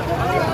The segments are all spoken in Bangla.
Спасибо.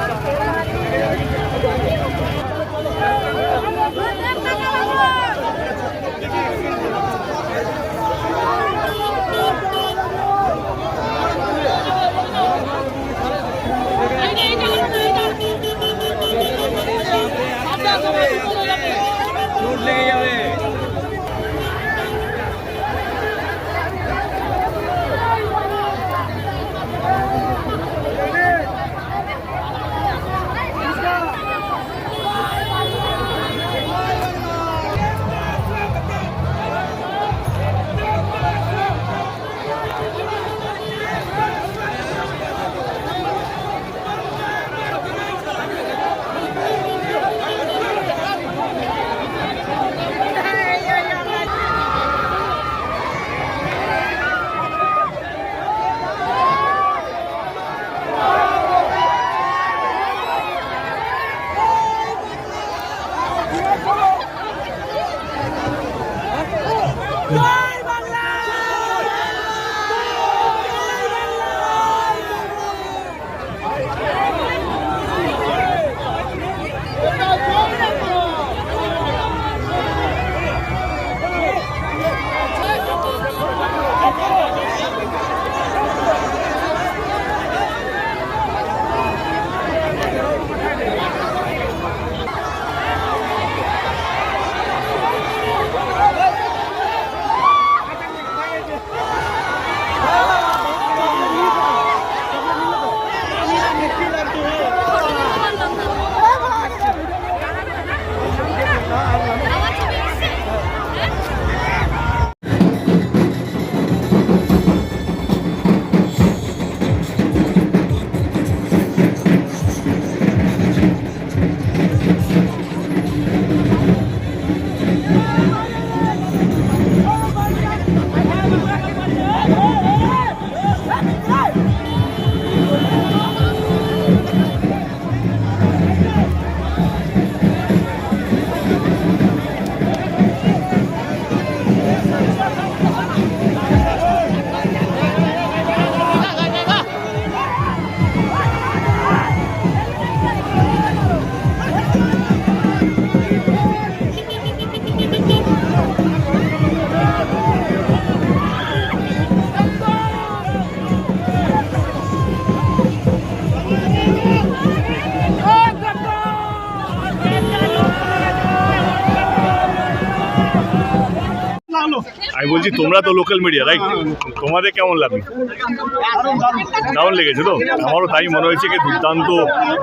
আমি বলছি তোমরা তো লোকাল মিডিয়া রাইট তোমাদের কেমন লাগল? কেমন লেগেছে তো? আমারও তাই মনে হয়েছে কি দুর্দান্ত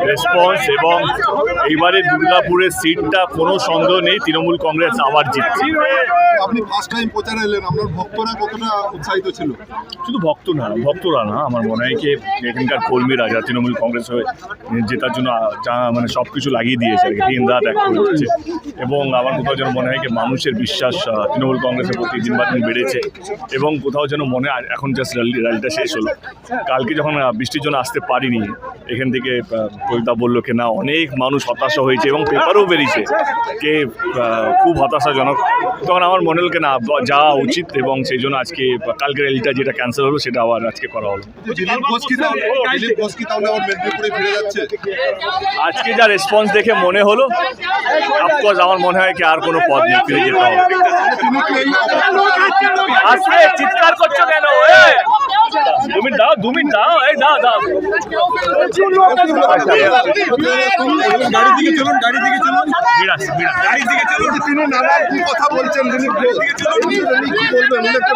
রেসপন্স এবং এইবারে দুর্গাপুরের সিটটা কোনো সন্দেহ নেই তৃণমূল কংগ্রেস আবার জিতছে। আপনি ফার্স্ট টাইম প্রচারে এলেন আপনার ভক্তরা কতটা উৎসাহিত ছিল? শুধু ভক্ত না ভক্তরা না আমার মনে হয় কি এখানকার কর্মীরা যারা তৃণমূল কংগ্রেস হয়ে জেতার জন্য মানে সব কিছু লাগিয়ে দিয়েছে আর কি দিন রাত এক করে এবং আমার কোথাও যেন মনে হয় কি মানুষের বিশ্বাস তৃণমূল কংগ্রেসের প্রতি দিন বা বেড়েছে এবং কোথাও যেন মনে হয় এখন জাস্ট র্যালি র্যালিটা শেষ হলো। কালকে যখন বৃষ্টির জন্য আসতে পারিনি এখান থেকে কবিতা বলল কি না অনেক মানুষ হতাশা হয়েছে এবং পেপারও বেরিয়েছে। কে খুব হতাশাজনক। তখন আমার মনে হলো না যাওয়া উচিত এবং সেই জন্য আজকে কালকে র্যালিটা যেটা ক্যান্সেল হলো সেটা আবার আজকে করা হলো। আজকে যা রেসপন্স দেখে মনে হলো অফকোর্স আমার মনে হয় কি আর কোনো পথ নেই ফিরে যেতে হবে। আজকে চিৎকার করছ কেন? দু মিনিট দাও দু মিনিট দাও এই দাও দাও গাড়ি দিকে চলুন গাড়ি দিকে চলুন বিরাস বিরাস গাড়ি দিকে চলুন তিনি নানান কি কথা বলছেন কি বলবেন একটা.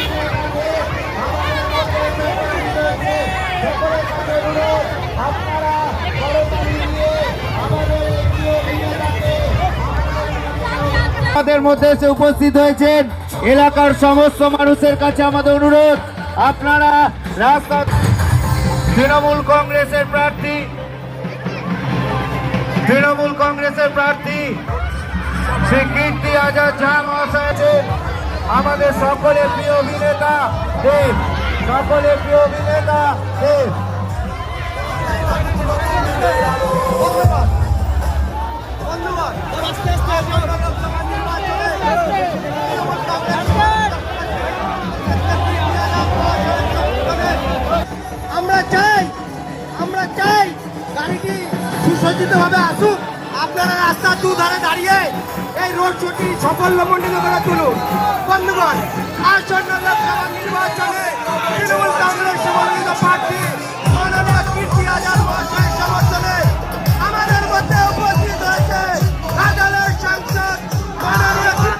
আমাদের মধ্যে এসে উপস্থিত হয়েছেন এলাকার সমস্ত মানুষের কাছে আমাদের অনুরোধ। আপনারা রাস্তা তৃণমূল কংগ্রেসের প্রার্থী, তৃণমূল কংগ্রেসের প্রার্থী শ্রী কীর্তি আজাদ ঝা মহাশয় আমাদের সকলের প্রিয় অভিনেতা দেব, সকলের প্রিয় অভিনেতা দেব। আমরা চাই আমরা চাই গাড়িটি সুসজ্জিত ভাবে আসুক। আপনারা রাস্তার দুধারে দাঁড়িয়ে এই রোড ছুটি সাফল্য মন্ডিত করে তুলুন। বন্ধুগণ, আসন্ন